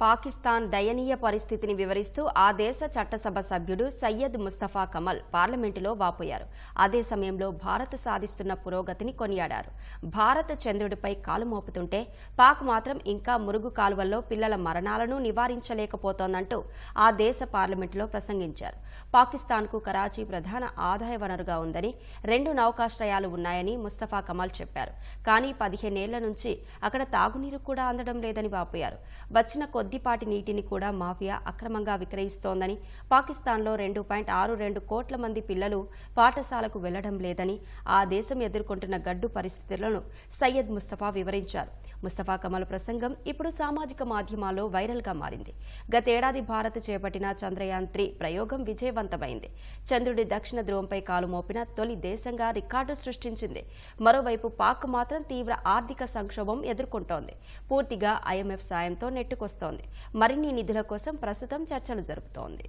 పాకిస్తాన్ దయనీయ పరిస్థితిని వివరిస్తూ ఆ దేశ చట్టసభ సభ్యుడు సయ్యద్ ముస్తఫా కమల్ పార్లమెంటులో వాపోయారు. అదే సమయంలో భారత్ సాధిస్తున్న పురోగతిని కొనియాడారు. భారత్ చంద్రుడిపై కాలు మోపుతుంటే పాక్ మాత్రం ఇంకా మురుగు కాలువల్లో పిల్లల మరణాలను నివారించలేకపోతోందంటూ ఆ దేశ పార్లమెంటులో ప్రసంగించారు. పాకిస్తాన్కు కరాచీ ప్రధాన ఆదాయ వనరుగా ఉందని రెండు నౌకాశ్రయాలు ఉన్నాయని ముస్తఫా కమల్ చెప్పారు. కానీ పదిహేనేళ్ళ నుంచి అక్కడ తాగునీరు కూడా అందడం లేదని వాపోయారు. వచ్చిన కొద్దిపాటి నీటిని కూడా మాఫియా అక్రమంగా విక్రయిస్తోందని పాకిస్తాన్లో రెండు పాయింట్ ఆరు రెండు కోట్ల మంది పిల్లలు పాఠశాలకు వెళ్ళడం లేదని ఆ దేశం ఎదుర్కొంటున్న గడ్డు పరిస్థితులను సయ్యద్ ముస్తఫా వివరించారు. ముస్తఫా కమల్ ప్రసంగం ఇప్పుడు సామాజిక మాధ్యమాల్లో వైరల్గా మారింది. గతేడాది భారత్ చేపట్టిన చంద్రయాన్ త్రీ ప్రయోగం విజయవంతమైంది. చంద్రుడి దక్షిణ ధ్రువంపై కాలు మోపిన తొలి దేశంగా రికార్డు సృష్టించింది. మరోవైపు పాక్ మాత్రం తీవ్ర ఆర్థిక సంక్షోభం ఎదుర్కొంటోంది. పూర్తిగా ఐఎంఎఫ్ సాయంతో నెట్టుకొస్తోంది. మరిన్ని నిధుల కోసం ప్రస్తుతం చర్చలు జరుపుతోంది.